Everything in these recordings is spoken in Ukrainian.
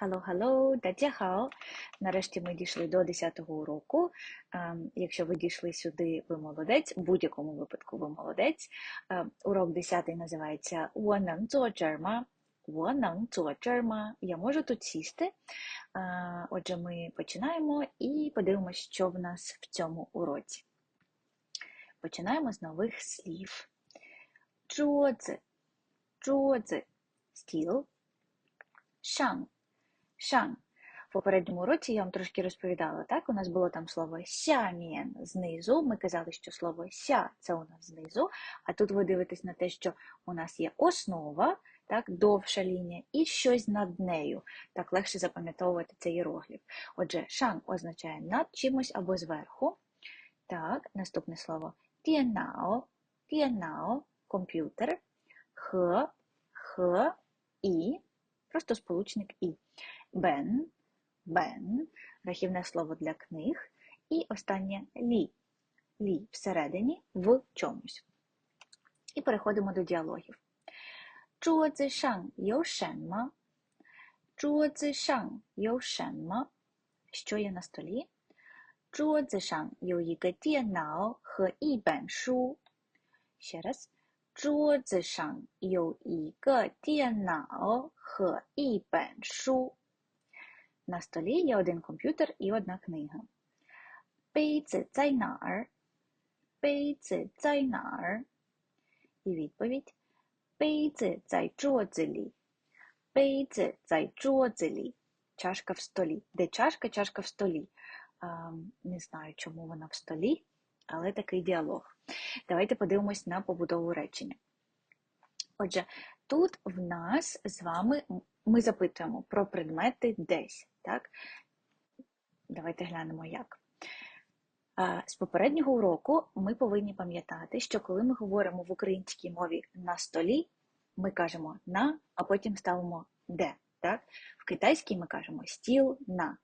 Hello, hello, дадзяхао! Нарешті ми дійшли до 10-го уроку. Ем, якщо ви дійшли сюди, ви молодець, в будь-якому випадку ви молодець. Ем, урок 10 називається Джерма. Джерма. Я можу тут сісти. Е, отже, ми починаємо і подивимося, що в нас в цьому уроці. Починаємо з нових слів. Чуодзи, чуодзи, стіл, шанг шан. В попередньому уроці я вам трошки розповідала, так? У нас було там слово сямєн знизу. Ми казали, що слово ся це у нас знизу. А тут ви дивитесь на те, що у нас є основа, так, довша лінія, і щось над нею. Так легше запам'ятовувати цей іерогліф. Отже, шан означає над чимось або зверху. Так, наступне слово тієнао, тієнао, комп'ютер, х, х, і, просто сполучник і бен, бен, рахівне слово для книг. І останнє лі. Лі всередині в чомусь. І переходимо до діалогів. шенма. шан йо шенма. Що є на столі? шан йо іге діанао хе і бен шу. Ще раз. шан йо іге діанао хе і. На столі є один комп'ютер і одна книга. Бейци цайнар. Бейци цайнар. І відповідь. Бейци цайчоцелі. Бейци цайчоцелі. Чашка в столі. Де чашка, чашка в столі. Не знаю, чому вона в столі, але такий діалог. Давайте подивимось на побудову речення. Отже, тут в нас з вами ми запитуємо про предмети десь. Так? Давайте глянемо як. З попереднього уроку ми повинні пам'ятати, що коли ми говоримо в українській мові на столі, ми кажемо на, а потім ставимо де. Так? В китайській ми кажемо стіл на,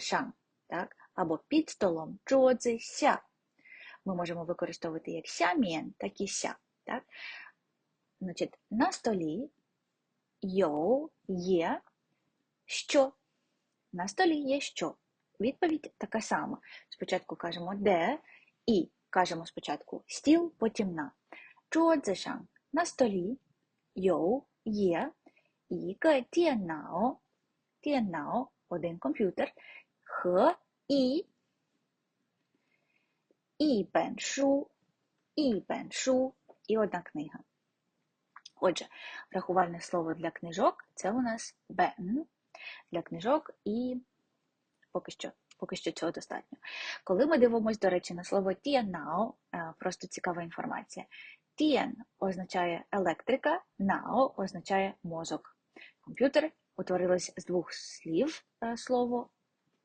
шан, так? або під столом ся. Ми можемо використовувати як ся-мєн, так і ся. Так? Значить, на столі йоу є що. На столі є що. Відповідь така сама. Спочатку кажемо де і кажемо спочатку стіл, потім на. Чуодзешан на столі йоу є і тіанао, тіанао один комп'ютер, х і і пеншу. і пеншу і одна книга. Отже, рахувальне слово для книжок це у нас бен для книжок, і поки що поки що цього достатньо. Коли ми дивимося, до речі, на слово тієнао, просто цікава інформація. Тієн означає електрика, нао означає мозок. Комп'ютер утворилось з двох слів слово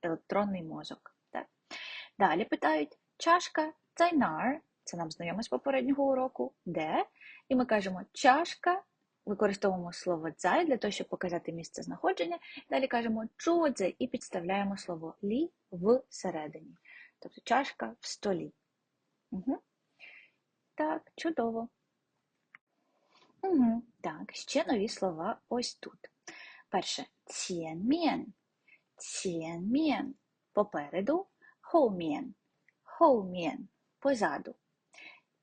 електронний мозок. Так. Далі питають чашка цайнар, це нам знайомо з попереднього уроку, де? І ми кажемо чашка Використовуємо слово дзай для того, щоб показати місце знаходження. Далі кажемо чудзе і підставляємо слово лі всередині. Тобто чашка в столі. Угу. Так, чудово. Угу. Так, ще нові слова ось тут. Перше цєнмєн. Цєнмєн попереду, хоумєн. Хоумєн позаду.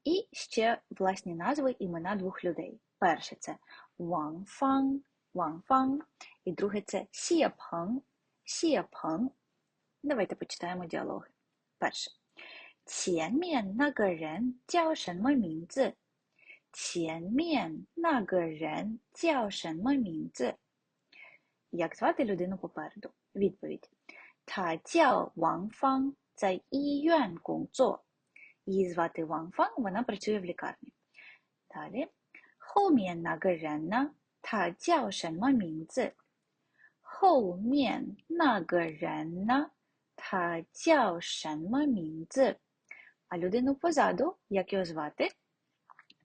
І ще власні назви імена двох людей. Перше це Ван Фан, Ван Фан, і друге це Сія Пeng, Сія Пeng. Давайте почитаємо діалоги. Перше. 前面那个人叫什么名字？前面那个人叫什么名字? Як звати людину попереду? Відповідь. 他叫王芳，在医院工作. 伊是沃的王芳，我拿把车药在药房里。达嘞，后面那个人呢？他叫什么名字？后面那个人呢？他叫什么名字？Aluđenovozado ja kje je 沃的？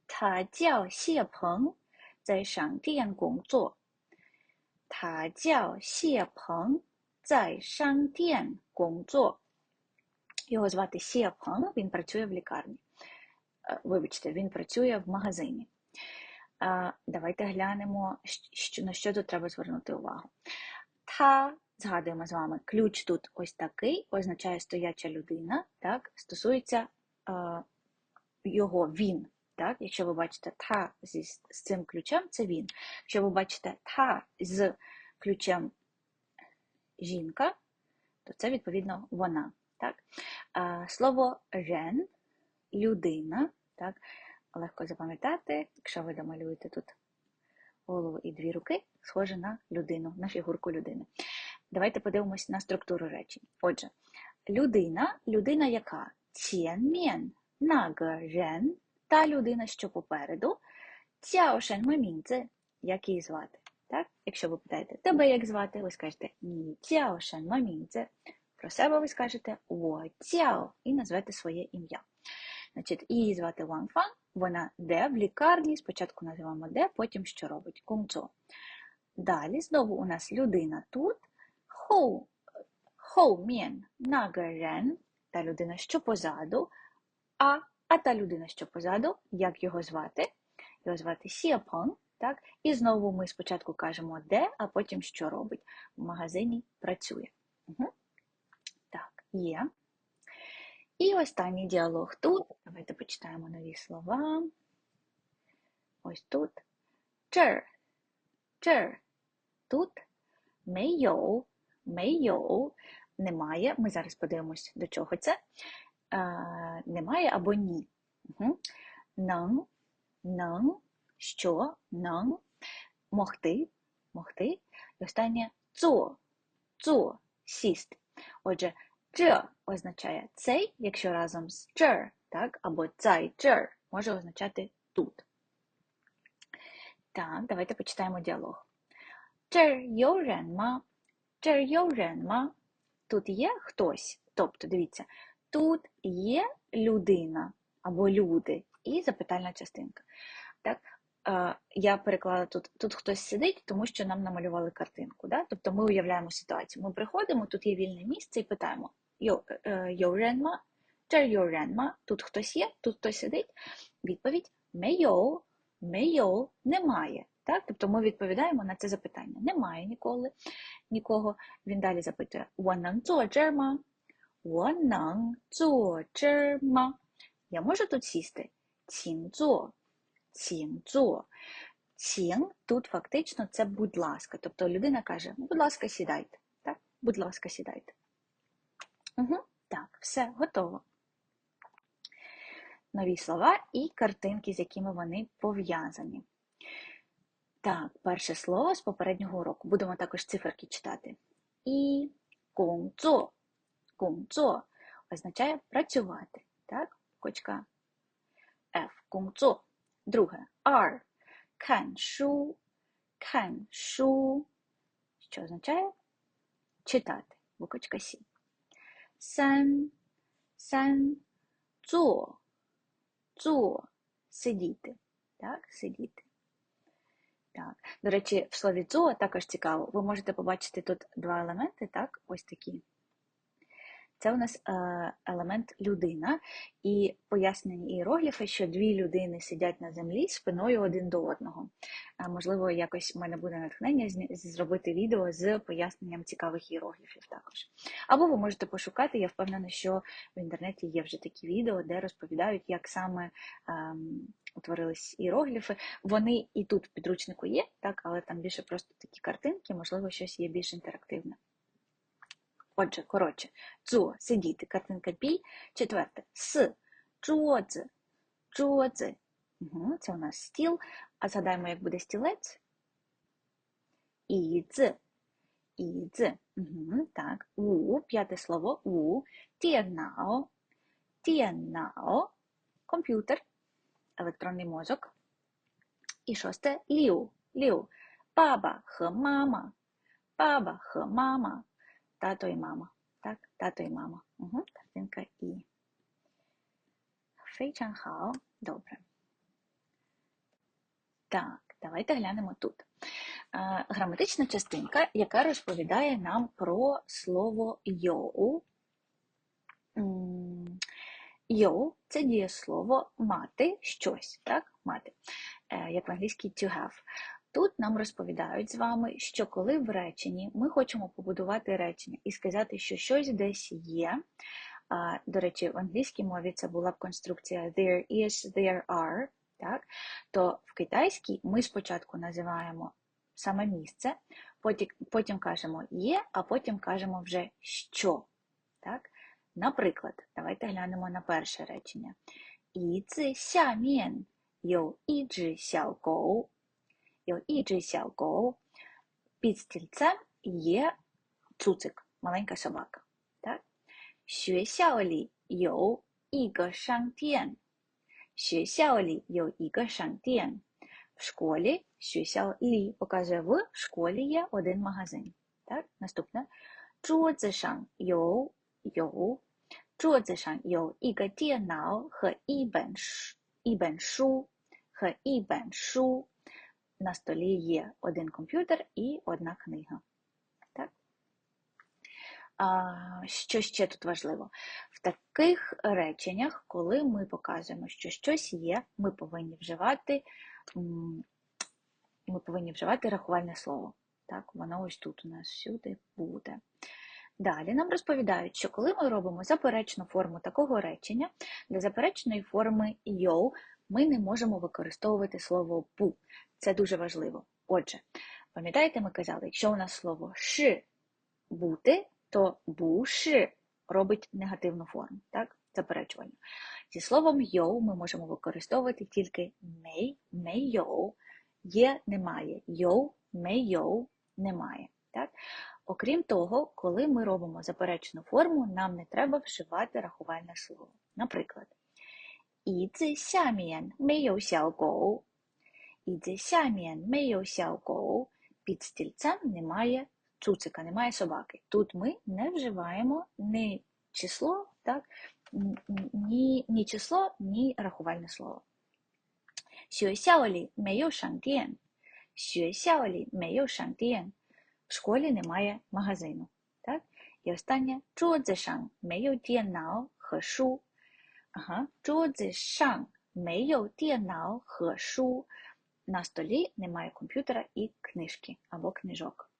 他叫谢鹏，在商店工作。他叫谢鹏，在商店工作。Його звати Сія Пен, він працює в лікарні. Вибачте, він працює в магазині. Давайте глянемо, на що тут треба звернути увагу. та, згадуємо з вами, ключ тут ось такий, означає стояча людина, так, стосується е, його він. Так? Якщо ви бачите та зі, з цим ключем, це він. Якщо ви бачите та з ключем жінка, то це відповідно вона. Так? Слово жен, людина. Так? Легко запам'ятати, якщо ви домалюєте тут голову і дві руки, схоже на людину, на фігурку людини. Давайте подивимось на структуру речень. Отже, людина, людина яка? Тєнмін, нагажен, та людина, що попереду, цяошен мамінце, як її звати. Так? Якщо ви питаєте, тебе як звати, ви скажете ні, цяошен мамінце, про себе ви скажете 我叫 і назвете своє ім'я. Значить, її звати Ван Фан, вона де в лікарні, спочатку називаємо де, потім що робить? Кунцо. Далі знову у нас людина тут, хоу, хоу мєн, нагарен, та людина, що позаду, а, а та людина, що позаду, як його звати? Його звати Сіапон, так? І знову ми спочатку кажемо де, а потім що робить. В магазині працює. Угу. Є. І останній діалог тут. Давайте почитаємо нові слова. Ось тут. Чер. Чер. Тут. Меййоу. Меййоу. Немає. Ми зараз подивимось, до чого це. А, немає або ні. Угу. Нан. Нан. Що? Нан. Могти. Могти. І останнє цо. Цо. Сісти. Отже, J означає цей, якщо разом з jer, так, або цай jer може означати тут. Так, давайте почитаємо діалог. ма, ма, Тут є хтось. Тобто, дивіться, тут є людина або люди і запитальна частинка. Так? Е, я переклала тут тут хтось сидить, тому що нам намалювали картинку. Да? Тобто ми уявляємо ситуацію. Ми приходимо, тут є вільне місце і питаємо, Йо, йоренма? йоренма? Тут хтось є, тут хтось сидить. Відповідь мейо, мейо немає. Так? Тобто ми відповідаємо на це запитання. Немає ніколи нікого. Він далі запитує: джерма? джерма? Я можу тут сісти? Цінцо. Цінцо. Цін тут фактично це будь ласка. Тобто людина каже, «Ну, будь ласка, сідайте. Так? Будь ласка, сідайте. Угу. Так, все, готово. Нові слова і картинки, з якими вони пов'язані. Так, перше слово з попереднього уроку. Будемо також циферки читати. І кунцо. Кунцо означає працювати. Так? Кочка F. Кунцо. Друге. R. Кан шу. Кан шу. Що означає? Читати. Буквочка Сі. Сан. Сан. Цо. Цо. Сидіти. Так, сидіти. Так. До речі, в слові цо також цікаво. Ви можете побачити тут два елементи, так, ось такі. Це у нас е, елемент людина, і пояснені іерогліфи, що дві людини сидять на землі спиною один до одного. Можливо, якось в мене буде натхнення зробити відео з поясненням цікавих іерогліфів також. Або ви можете пошукати, я впевнена, що в інтернеті є вже такі відео, де розповідають, як саме ем, утворились іерогліфи. Вони і тут в підручнику є, так, але там більше просто такі картинки, можливо, щось є більш інтерактивне. Отже, коротше, Цо сидіти, картинка бій. Четверте с чуодзи, чуодзи. Угу, Це у нас стіл. А згадаємо, як буде стілець. І Ідзи. Угу, Так, у, п'яте слово у, тієнао, тієнао, комп'ютер, електронний мозок. І шосте ліу. ліу. Баба х-мама. Баба х мама тато і мама. Так, тато і мама. Угу, Картинка і. Фейчанхао. Добре. Так, давайте глянемо тут. Граматична частинка, яка розповідає нам про слово йоу. Йоу це дієслово мати щось, так? Мати. Е, як в англійській to have. Тут нам розповідають з вами, що коли в реченні ми хочемо побудувати речення і сказати, що щось десь є. До речі, в англійській мові це була б конструкція there is, there are, так? то в китайській ми спочатку називаємо саме місце, потім потім кажемо є, а потім кажемо вже що. Так? Наприклад, давайте глянемо на перше речення. І ци сям'єн, йо і джи. 有一只小狗. Під стільцем є цуцик, маленька собака. Так? 学校里有一个商店。学校里有一个商店. В школі, 学校里показує в школі є один магазин. Так? Наступне. 桌子上有有桌子上有一个电脑和一本书一本书和一本书 На столі є один комп'ютер і одна книга. Так? А, Що ще тут важливо? В таких реченнях, коли ми показуємо, що щось є, ми повинні вживати ми повинні вживати рахувальне слово. Так, Воно ось тут у нас всюди буде. Далі нам розповідають, що коли ми робимо заперечну форму такого речення, для заперечної форми йоу ми не можемо використовувати слово бу. Це дуже важливо. Отже, пам'ятаєте, ми казали, якщо у нас слово ши бути, то бу-ши робить негативну форму, так? Заперечування. Зі словом йоу ми можемо використовувати тільки мей, мей йоу, є немає. Йоу, мей йоу немає. Так? Окрім того, коли ми робимо заперечну форму, нам не треба вживати рахувальне слово. Наприклад, 椅子下面没有小狗。椅子下面没有小狗. Під стільцем немає цуцика, немає собаки. Тут ми не вживаємо ні число, так, ні, ні число, ні рахувальне слово. 学校里没有商店。学校里没有商店. В школі немає магазину. Так? І останнє 桌子上没有电脑和书。 Ага. 桌子上没有电脑和书. На столі немає комп'ютера і книжки або книжок.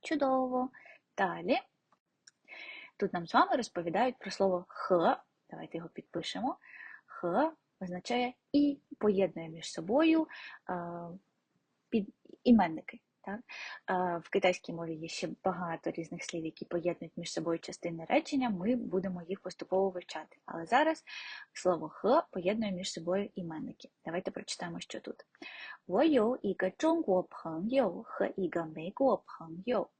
Чудово. Далі. Тут нам з вами розповідають про слово х. Давайте його підпишемо. Х означає і поєднує між собою під іменники. Так? В китайській мові є ще багато різних слів, які поєднують між собою частини речення, ми будемо їх поступово вивчати. Але зараз слово х поєднує між собою іменники. Давайте прочитаємо, що тут. 我有一个中国朋友和一个美国朋友。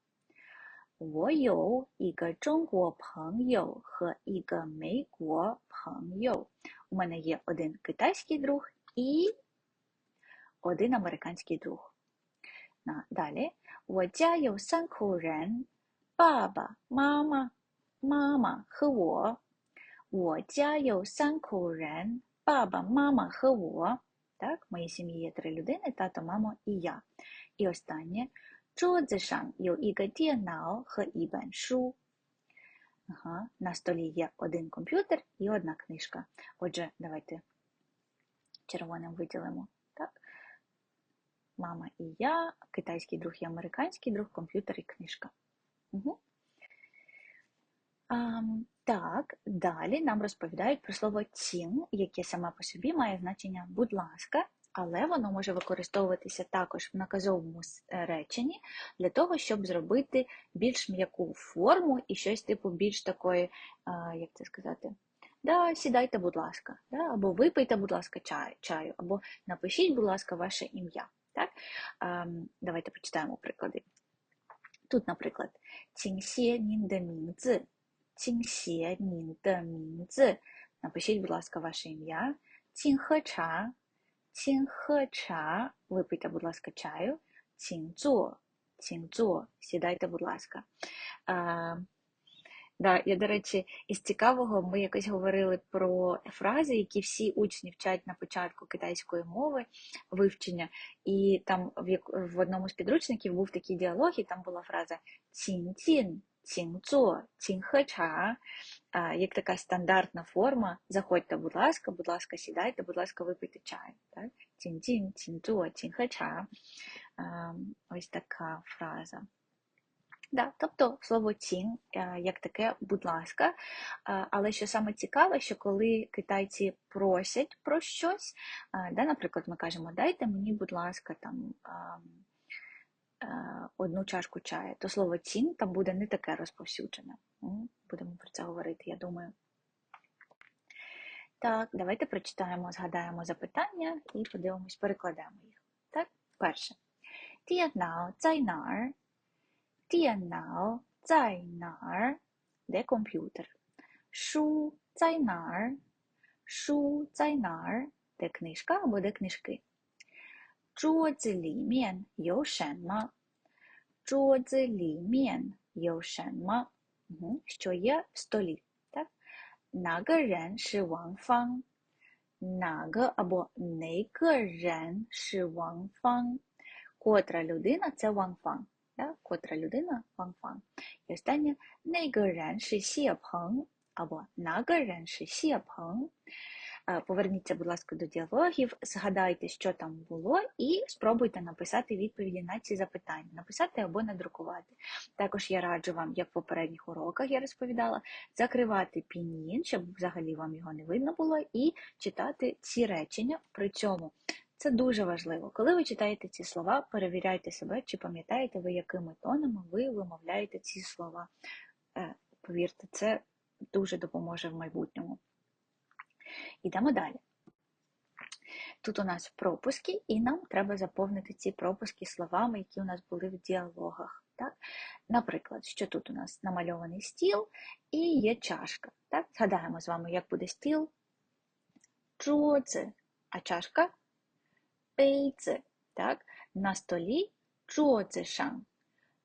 我有一个中国朋友和一个美国朋友。У мене є один китайський друг і один американський друг. Далі. 我家有三口人，爸爸妈妈、妈妈和我。我家有三口人，爸爸妈妈和我. Так, в моїй сім'ї є три людини, тато, мама і я. І останнє. 桌子上有一个电脑和一本书. Ага, на столі є один комп'ютер і одна книжка. Отже, давайте червоним виділимо. Мама і я, китайський друг і американський друг, комп'ютер і книжка. Угу. А, так, далі нам розповідають про слово цін, яке саме по собі має значення будь ласка, але воно може використовуватися також в наказовому е, реченні для того, щоб зробити більш м'яку форму і щось типу більш такої, як це сказати, да, сідайте, будь ласка, да, або випийте, будь ласка, чаю, або напишіть, будь ласка, ваше ім'я. Так? Давайте почитаємо приклади. Тут, наприклад, цінсє ніндамінзи. Цінсє. Напишіть, будь ласка, ваше ім'я. Цінхе ча. Цінхе. Випийте, будь ласка, чаю. Цінцо. Цінцо. Сідайте, будь ласка. Да, я, до речі, із цікавого ми якось говорили про фрази, які всі учні вчать на початку китайської мови вивчення, і там в в одному з підручників був такий діалог, і там була фраза цін-цін, цінцо, цінхача, як така стандартна форма. Заходьте, будь ласка, будь ласка, сідайте, будь ласка, випийте чай. Так? Цін-цін, цінцо. Ось така фраза. Да, Тобто слово цін, е, як таке, будь ласка. Е, але що саме цікаве, що коли китайці просять про щось, де, наприклад, ми кажемо, дайте мені, будь ласка, там. Е, одну чашку чаю, то слово цін там буде не таке розповсюджене. Будемо про це говорити, я думаю. Так, давайте прочитаємо, згадаємо запитання і подивимось, перекладемо їх. Так, перше. Тіяднао цайнар 电脑在哪儿？Де комп'ютер? 书在哪儿？书在哪儿？Де книжка або де книжки? 桌子里面有什么？桌子里面有什么？Що є в столі? Так? 哪个人是王芳？哪个 або 哪个人是王芳？Котра людина це Ван Фан. да, котра людина фан-фан. І останнє Пeng, або Пeng. Поверніться, будь ласка, до діалогів, згадайте, що там було, і спробуйте написати відповіді на ці запитання, написати або надрукувати. Також я раджу вам, як в попередніх уроках я розповідала, закривати пінін, щоб взагалі вам його не видно було, і читати ці речення. При цьому це дуже важливо. Коли ви читаєте ці слова, перевіряйте себе, чи пам'ятаєте ви, якими тонами ви вимовляєте ці слова. Е, повірте, це дуже допоможе в майбутньому. Йдемо далі. Тут у нас пропуски, і нам треба заповнити ці пропуски словами, які у нас були в діалогах. Так? Наприклад, що тут у нас намальований стіл і є чашка. Так? Згадаємо з вами, як буде стіл. Чуоци, а чашка бейци. Так? На столі чуоцишан.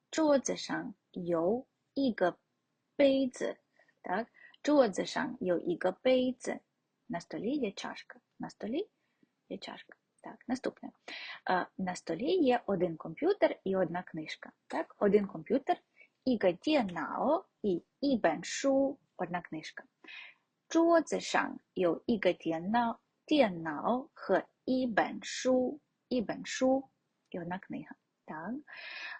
Чуоцишан йоу іга бейци. Так? 桌子上有一个杯子。На столі є чашка. На столі є чашка. Так, наступне. На столі є один комп'ютер і одна книжка. Так, один комп'ютер, 一个电脑 і 一本书 одна книжка. 桌子上有一个电脑， 电脑和一本书，一本书 і одна книга. Так.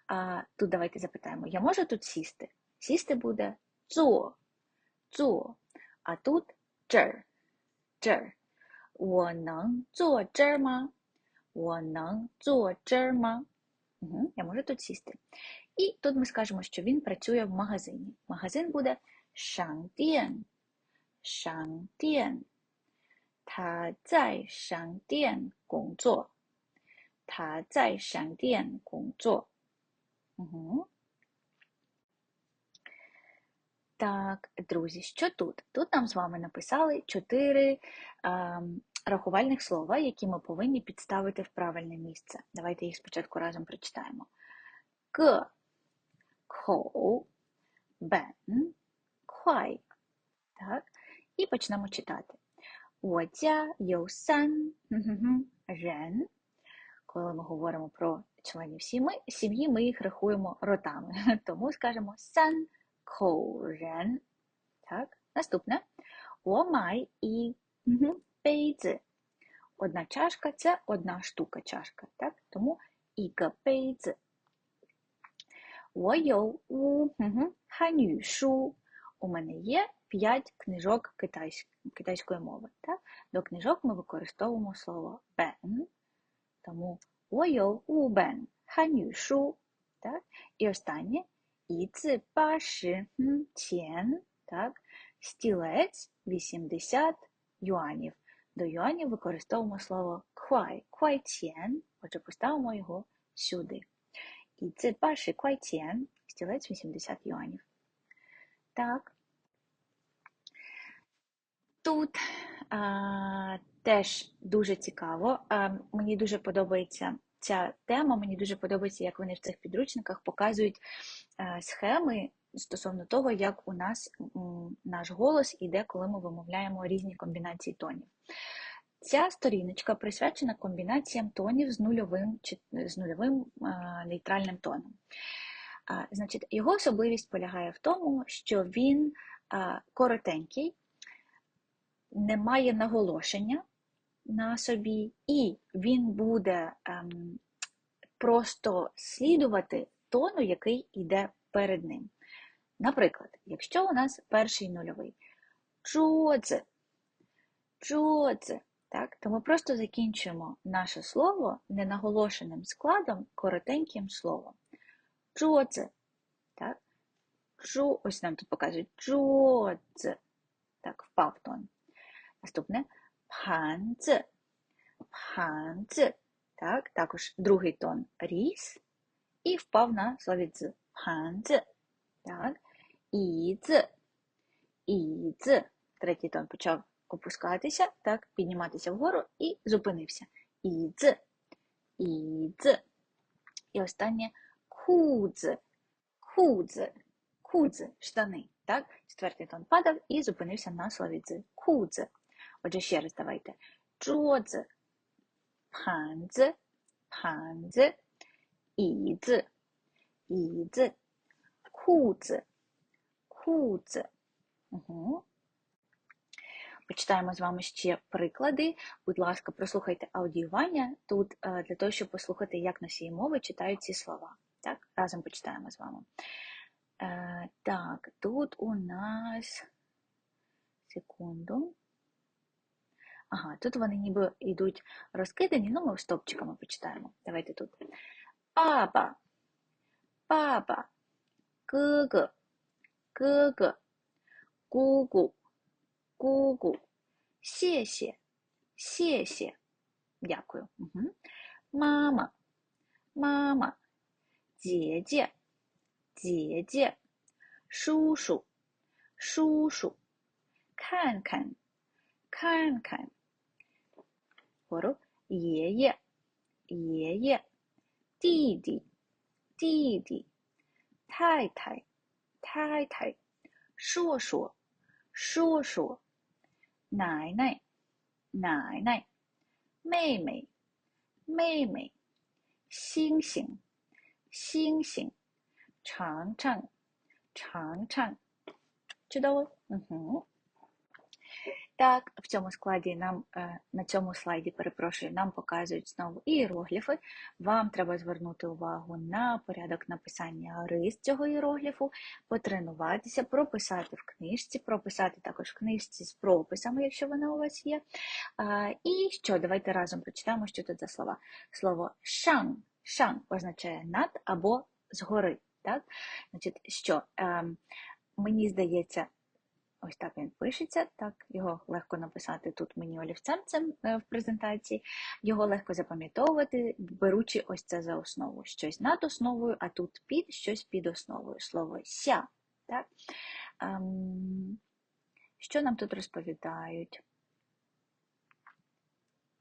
А, Тут давайте запитаємо: я можу тут сісти? Сісти буде 坐坐啊，тут 这儿这儿，我能坐这儿吗？我能坐这儿吗？Угу, Я можу тут сісти. І тут ми скажемо, що він працює в магазині. Магазин буде 商店，商店。 他在商店工作。他在商店工作。Угу. Так, друзі, що тут? Тут нам з вами написали чотири е, рахувальних слова, які ми повинні підставити в правильне місце. Давайте їх спочатку разом прочитаємо. К, коу, бен, квай. Так? І почнемо читати. 我家有三 рен. Коли ми говоримо про членів сім'ї, ми їх рахуємо ротами. Тому скажемо сан 口人. Так, наступне. 我买一 бейзи. Одна чашка це одна штука чашка. Так? Тому 一个杯子.我有五汉语书. У мене є 5 книжок китайської мови. Так? До книжок ми використовуємо слово бен, тому ойо у бен, ханю шу. Так? І останнє іци паши тєн, так? стілець 80 юанів. До юанів використовуємо слово квай, квай тєн, отже поставимо його сюди. І це перший квайтєн, стілець 80 юанів. Так, Тут теж дуже цікаво. Мені дуже подобається ця тема, мені дуже подобається, як вони в цих підручниках показують схеми стосовно того, як у нас наш голос іде, коли ми вимовляємо різні комбінації тонів. Ця сторіночка присвячена комбінаціям тонів з нульовим з нульовим нейтральним тоном. Значить, його особливість полягає в тому, що він коротенький, не має наголошення на собі, і він буде ем, просто слідувати тону, який йде перед ним. Наприклад, якщо у нас перший нульовий. «чуоци», «чуоци», так, то ми просто закінчуємо наше слово ненаголошеним складом, коротеньким словом. «Чуоци», так, «чу», ось нам тут показують. «чуоци», так, впав тон. Наступне. «панци», «панци», так, також другий тон ріс. І впав на слові «дз», «панци», так, «ідз», «ідз», третій тон почав опускатися, так, підніматися вгору і зупинився. «Ідз», «ідз». І останнє «кудз», «кудз», «кудз», штани, так, четвертий тон падав і зупинився на слові «дз», «кудз». Отже, ще раз давайте. Чуози, панзи, панзи, ідзи, ідзи, кузи, кузи. Почитаємо з вами ще приклади. Будь ласка, прослухайте аудіювання тут е, для того, щоб послухати, як носії мови читають ці слова. Так, Разом почитаємо з вами. Е, так, тут у нас секунду. Ага, тут вони ніби йдуть розкидані, ну ми стопчиками почитаємо. Давайте тут. Папа, папа, кг, кг, куку, куку, сесі, сєсє. Дякую. Угу. Мама, мама, дідє, дідє, шушу, шушу, кан-кан, кан-кан. 我说爷爷爷爷弟弟弟弟太太太太叔叔叔叔奶奶奶奶妹妹妹妹星星星星尝尝尝尝知道哦嗯哼。Так, в цьому складі нам е, на цьому слайді, перепрошую, нам показують знову іерогліфи. Вам треба звернути увагу на порядок написання рис цього іерогліфу, потренуватися, прописати в книжці, прописати також в книжці з прописами, якщо вона у вас є. І що? Давайте разом прочитаємо, що тут за слова. Слово шан. Шан означає над або згори. Так? Значить, що? Ем, мені здається, Ось так він пишеться, так, його легко написати тут мені олівцем е, в презентації, його легко запам'ятовувати, беручи ось це за основу. Щось над основою, а тут під щось під основою. Слово ся. Так? Ем, Що нам тут розповідають?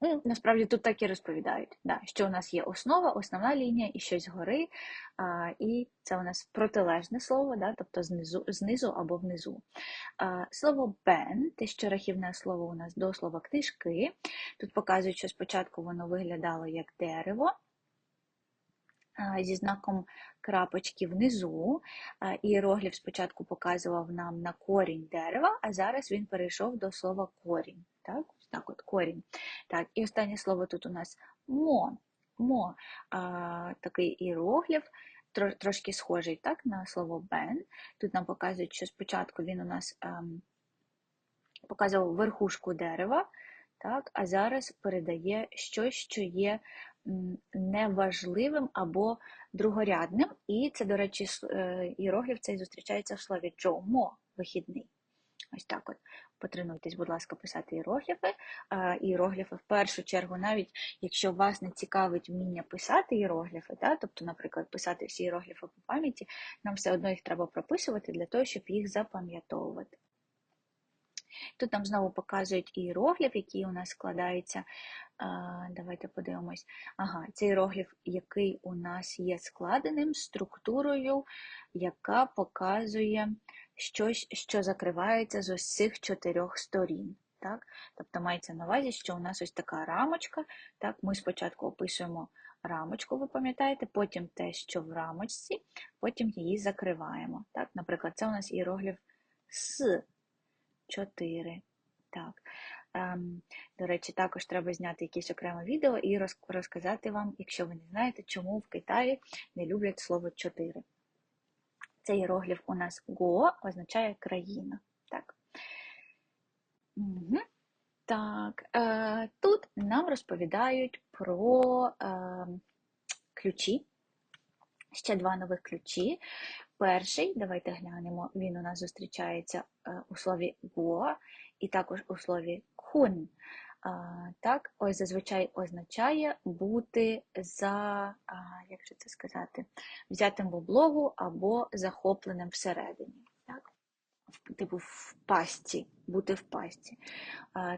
Ну, насправді тут так і розповідають, да, що у нас є основа, основна лінія і щось згори, а, і це у нас протилежне слово, да, тобто знизу знизу або внизу. А, Слово бен, те, що рахівне слово у нас до слова книжки. Тут показують, що спочатку воно виглядало як дерево. Зі знаком крапочки внизу. Іерогліф спочатку показував нам на корінь дерева, а зараз він перейшов до слова корінь. Так? Так от, корінь. Так, І останнє слово тут у нас мо. Мо а, такий іерогліф, трошки схожий так, на слово бен. Тут нам показують, що спочатку він у нас а, ем, показував верхушку дерева, так, а зараз передає щось, що є неважливим або другорядним. І це, до речі, е, іерогліф цей зустрічається в слові джомо вихідний. Ось так от. Потренуйтесь, будь ласка, писати іерогліфи. Іерогліфи в першу чергу, навіть якщо вас не цікавить вміння писати іерогліфи, да, тобто, наприклад, писати всі іерогліфи по пам'яті, нам все одно їх треба прописувати для того, щоб їх запам'ятовувати. Тут нам знову показують іерогліф, який у нас складається. Давайте подивимось. Ага, це іерогліф, який у нас є складеним структурою, яка показує щось, що закривається з ось чотирьох сторін. Так? Тобто мається на увазі, що у нас ось така рамочка. Так? Ми спочатку описуємо рамочку, ви пам'ятаєте, потім те, що в рамочці, потім її закриваємо. Так? Наприклад, це у нас іерогліф С 4. Так. Ем, до речі, також треба зняти якесь окреме відео і розказати вам, якщо ви не знаєте, чому в Китаї не люблять слово 4. Цей іерогліф у нас го означає країна. Так. Угу. Так, е, тут нам розповідають про е, ключі. Ще два нових ключі. Перший, давайте глянемо, він у нас зустрічається е, у слові го і також у слові кун. Так, ось зазвичай означає бути за, як же це сказати, взятим в облогу або захопленим всередині. Так? Типу в пастці, бути в пастці.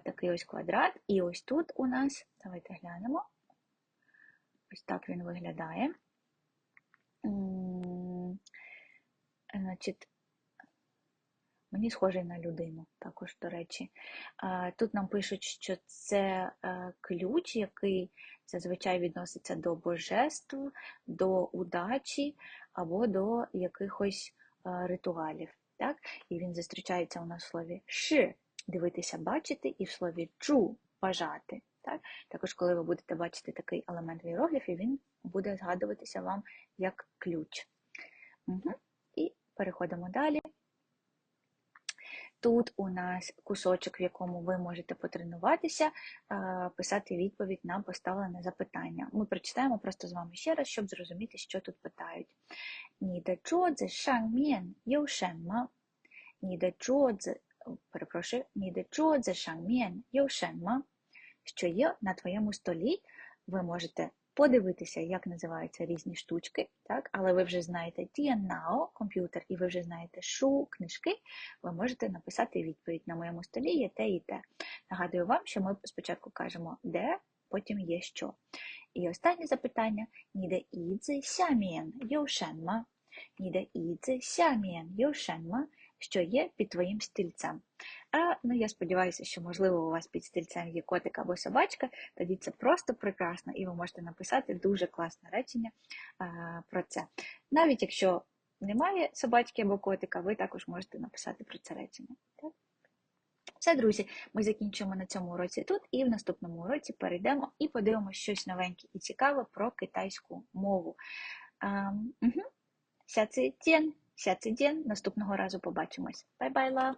Такий ось квадрат. І ось тут у нас, давайте глянемо. Ось так він виглядає. Значить, мені схожий на людину, також, до речі. Тут нам пишуть, що це е, ключ, який зазвичай відноситься до божеств, до удачі або до якихось е, ритуалів. Так? І він зустрічається у нас в слові ши дивитися, бачити, і в слові чу бажати. Так? Також, коли ви будете бачити такий елемент в іерогліфі, він буде згадуватися вам як ключ. Угу. І переходимо далі. Тут у нас кусочок, в якому ви можете потренуватися, писати відповідь на поставлене запитання. Ми прочитаємо просто з вами ще раз, щоб зрозуміти, що тут питають. Ні де чодзе шангмін йошенма. Ні де чодзе, перепрошую, ні де чодзе шангмін йошенма. Що є на твоєму столі, ви можете подивитися, як називаються різні штучки, так? але ви вже знаєте TNNOW, комп'ютер, і ви вже знаєте шу, книжки, ви можете написати відповідь на моєму столі є те і те. Нагадую вам, що ми спочатку кажемо де, потім є що. І останнє запитання: ніде ідзи сямієн йошенма, ніде ідзи сямієн йошенма, що є під твоїм стільцем. А ну я сподіваюся, що можливо у вас під стільцем є котик або собачка. Тоді це просто прекрасно, і ви можете написати дуже класне речення а, про це. Навіть якщо немає собачки або котика, ви також можете написати про це речення. Так? Все, друзі, ми закінчуємо на цьому уроці тут, і в наступному уроці перейдемо і подивимося щось новеньке і цікаве про китайську мову. А, угу. Ся цей день, ся цей день. Наступного разу побачимось. Бай-бай, лав!